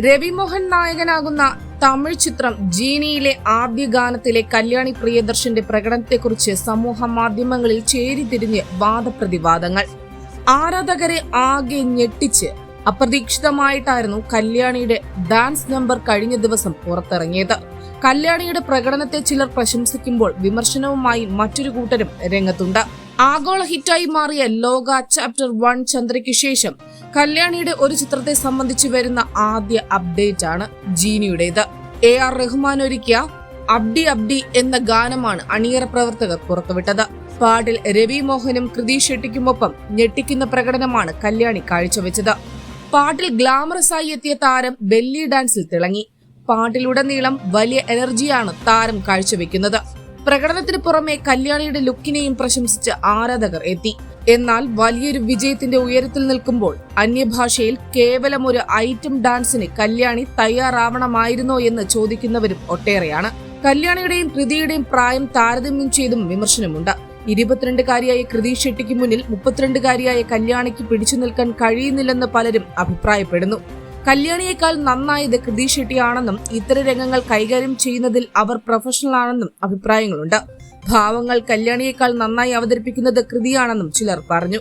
രവിമോഹൻ നായകനാകുന്ന തമിഴ് ചിത്രം ജീനിയിലെ ആദ്യ ഗാനത്തിലെ കല്യാണി പ്രിയദർശന്റെ പ്രകടനത്തെക്കുറിച്ച് സമൂഹ മാധ്യമങ്ങളിൽ ചേരിതിരിഞ്ഞ് വാദപ്രതിവാദങ്ങൾ. ആരാധകരെ ആകെ ഞെട്ടിച്ച് അപ്രതീക്ഷിതമായിട്ടായിരുന്നു കല്യാണിയുടെ ഡാൻസ് നമ്പർ കഴിഞ്ഞ ദിവസം പുറത്തിറങ്ങിയത്. കല്യാണിയുടെ പ്രകടനത്തെ ചിലർ പ്രശംസിക്കുമ്പോൾ വിമർശനവുമായി മറ്റൊരു കൂട്ടരും രംഗത്തുണ്ട്. ആഗോള ഹിറ്റായി മാറിയ ലോക ചാപ്റ്റർ വൺ ചന്ദ്രയ്ക്ക് ശേഷം കല്യാണിയുടെ ഒരു ചിത്രത്തെ സംബന്ധിച്ച് വരുന്ന ആദ്യ അപ്ഡേറ്റ് ആണ് ജീനിയുടേത്. എ ആർ റഹ്മാൻ ഒരുക്കിയ അബ്ഡി അബ്ഡി എന്ന ഗാനമാണ് അണിയറ പ്രവർത്തകർ പുറത്തുവിട്ടത്. പാട്ടിൽ രവി മോഹനും കൃതി ഷെട്ടിക്കുമൊപ്പം ഞെട്ടിക്കുന്ന പ്രകടനമാണ് കല്യാണി കാഴ്ചവെച്ചത്. പാട്ടിൽ ഗ്ലാമറസ് ആയി എത്തിയ താരം ബെല്ലി ഡാൻസിൽ തിളങ്ങി. പാട്ടിലുടനീളം വലിയ എനർജിയാണ് താരം കാഴ്ചവെക്കുന്നത്. പ്രകടനത്തിന് പുറമെ കല്യാണിയുടെ ലുക്കിനെയും പ്രശംസിച്ച് ആരാധകർ എത്തി. എന്നാൽ വലിയൊരു വിജയത്തിന്റെ ഉയരത്തിൽ നിൽക്കുമ്പോൾ അന്യഭാഷയിൽ കേവലം ഒരു ഐറ്റം ഡാൻസിന് കല്യാണി തയ്യാറാവണമായിരുന്നോ എന്ന് ചോദിക്കുന്നവരും ഒട്ടേറെയാണ്. കല്യാണിയുടെയും കൃതിയുടെയും പ്രായം താരതമ്യം ചെയ്തും വിമർശനമുണ്ട്. ഇരുപത്തിരണ്ടുകാരിയായ കൃതി ഷെട്ടിക്ക് മുന്നിൽ മുപ്പത്തിരണ്ടുകാരിയായ കല്യാണിക്ക് പിടിച്ചു നിൽക്കാൻ കഴിയുന്നില്ലെന്ന് പലരും അഭിപ്രായപ്പെടുന്നു. കല്യാണിയേക്കാൾ നന്നായത് കൃതി ഷെട്ടിയാണെന്നും ഇത്തരം രംഗങ്ങൾ കൈകാര്യം ചെയ്യുന്നതിൽ അവർ പ്രൊഫഷണൽ ആണെന്നും അഭിപ്രായങ്ങളുണ്ട്. ഭാവങ്ങൾ കല്യാണിയേക്കാൾ നന്നായി അവതരിപ്പിക്കുന്നത് കൃതിയാണെന്നും ചിലർ പറഞ്ഞു.